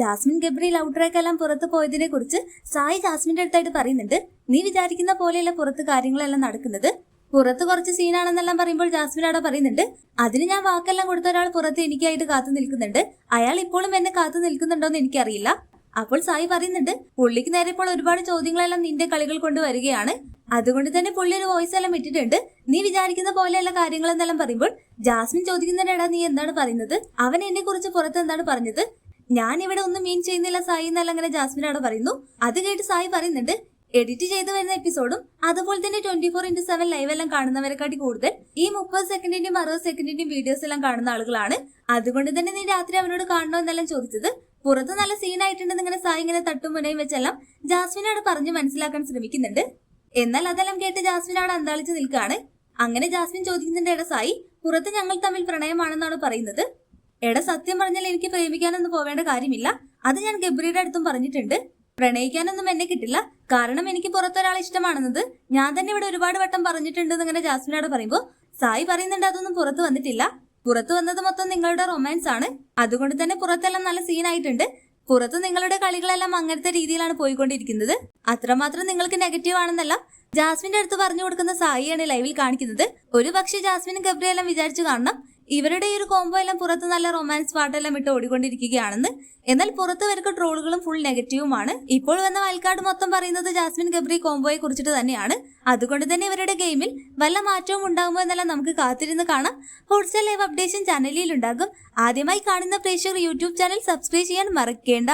Jasmine Gabri love track എല്ലാം പുറത്ത് പോയതിനെ കുറിച്ച് സായി ജാസ്മിന്റെ അടുത്തായിട്ട് പറയുന്നുണ്ട്. നീ വിചാരിക്കുന്ന പോലെയല്ല പുറത്ത് കാര്യങ്ങളെല്ലാം നടക്കുന്നത്. പുറത്ത് കുറച്ച് സീനാണെന്നെല്ലാം പറയുമ്പോൾ ജാസ്മിൻ അവിടെ പറയുന്നുണ്ട്. അതിന് ഞാൻ വാക്കെല്ലാം കൊടുത്ത ഒരാൾ പുറത്ത് എനിക്കായിട്ട് കാത്തു നിൽക്കുന്നുണ്ട്. അയാൾ ഇപ്പോഴും എന്നെ കാത്തു നിൽക്കുന്നുണ്ടോന്ന് എനിക്കറിയില്ല. അപ്പോൾ സായി പറയുന്നുണ്ട് പുള്ളിക്ക് നേരെ ഇപ്പോൾ ഒരുപാട് ചോദ്യങ്ങളെല്ലാം നിന്റെ കളികൾ കൊണ്ട് വരികയാണ്. അതുകൊണ്ട് തന്നെ പുള്ളി ഒരു വോയിസ് എല്ലാം ഇട്ടിട്ടുണ്ട്. നീ വിചാരിക്കുന്ന പോലെയുള്ള കാര്യങ്ങളെന്നെല്ലാം പറയുമ്പോൾ ജാസ്മിൻ ചോദിക്കുന്നതിനിടാ നീ എന്താണ് പറയുന്നത്? അവൻ എന്നെ കുറിച്ച് പുറത്ത് എന്താണ് പറഞ്ഞത്? ഞാൻ ഇവിടെ ഒന്നും മീൻ ചെയ്യുന്നില്ല സായി എന്നല്ല അങ്ങനെ ജാസ്മിൻ അവിടെ പറയുന്നു. അത് കേട്ട് സായി പറയുന്നുണ്ട് എഡിറ്റ് ചെയ്തു വരുന്ന എപ്പിസോഡും അതുപോലെ തന്നെ twenty four into seven live എല്ലാം കാണുന്നവരെക്കാട്ടി കൂടുതൽ ഈ മുപ്പത് സെക്കൻഡിന്റെയും അറുപത് സെക്കൻഡിന്റെയും വീഡിയോസ് എല്ലാം കാണുന്ന ആളുകളാണ്. അതുകൊണ്ട് തന്നെ നീ രാത്രി അവനോട് കാണണോ എന്നെല്ലാം ചോദിച്ചത്. പുറത്ത് നല്ല സീൻ സീനായിട്ടുണ്ടെന്ന് ഇങ്ങനെ സായി ഇങ്ങനെ തട്ടും മുനയും വെച്ചെല്ലാം ജാസ്മിനോട് പറഞ്ഞു മനസ്സിലാക്കാൻ ശ്രമിക്കുന്നുണ്ട്. എന്നാൽ അതെല്ലാം കേട്ട് ജാസ്മിൻ അവിടെ അന്താളിച്ച് നിൽക്കുകയാണ്. അങ്ങനെ ജാസ്മിൻ ചോദിക്കുന്നുണ്ട് സായി പുറത്ത് ഞങ്ങൾ തമ്മിൽ പ്രണയമാണെന്നാണ് പറയുന്നത്? എടാ സത്യം പറഞ്ഞാൽ എനിക്ക് പ്രേമിക്കാനൊന്നും പോവേണ്ട കാര്യമില്ല. അത് ഞാൻ ഗബ്രിയുടെ അടുത്തും പറഞ്ഞിട്ടുണ്ട്. പ്രണയിക്കാനൊന്നും എന്നെ കിട്ടില്ല. കാരണം എനിക്ക് പുറത്തൊരാൾ ഇഷ്ടമാണെന്നത് ഞാൻ തന്നെ ഇവിടെ ഒരുപാട് വട്ടം പറഞ്ഞിട്ടുണ്ട് എന്നിങ്ങനെ ജാസ്മിനോട് പറയുമ്പോൾ സായി പറയുന്നുണ്ട് അതൊന്നും പുറത്ത് വന്നിട്ടില്ല. പുറത്ത് വന്നത് മൊത്തം നിങ്ങളുടെ റൊമാൻസ് ആണ്. അതുകൊണ്ട് തന്നെ പുറത്തെല്ലാം നല്ല സീനായിട്ടുണ്ട് പുറത്ത് നിങ്ങളുടെ കളികളെല്ലാം അങ്ങനത്തെ രീതിയിലാണ് പോയിക്കൊണ്ടിരിക്കുന്നത്. അത്രമാത്രം നിങ്ങൾക്ക് നെഗറ്റീവ് ആണെന്നല്ല ജാസ്മിന്റെ അടുത്ത് പറഞ്ഞു കൊടുക്കുന്ന സായിയാണ് ലൈവിൽ കാണിക്കുന്നത്. ഒരു പക്ഷേ ജാസ്മിനും ഗബ്രിയെല്ലാം വിചാരിച്ചു കാണണം. ഇവരുടെ ഈ ഒരു കോംബോ എല്ലാം പുറത്ത് നല്ല റൊമാൻസ് പാട്ടെല്ലാം ഇട്ട് ഓടിക്കൊണ്ടിരിക്കുകയാണെന്ന്. എന്നാൽ പുറത്ത് വരുന്ന ട്രോളുകളും ഫുൾ നെഗറ്റീവുമാണ് ഇപ്പോൾ വന്ന വയൽക്കാട് മൊത്തം പറയുന്നത് ജാസ്മിൻ ഗബ്രി കോംബോയെ കുറിച്ചിട്ട് തന്നെയാണ്. അതുകൊണ്ട് തന്നെ ഇവരുടെ ഗെയിമിൽ വല്ല മാറ്റവും ഉണ്ടാകുമോ എന്നെല്ലാം നമുക്ക് കാത്തിരുന്ന് കാണാം. ഹോട്ട്സ്റ്റാർ ലൈവ് അപ്ഡേഷൻ ചാനലിൽ ഉണ്ടാകും. ആദ്യമായി കാണുന്ന പ്രേക്ഷകർ യൂട്യൂബ് ചാനൽ സബ്സ്ക്രൈബ് ചെയ്യാൻ മറക്കേണ്ട.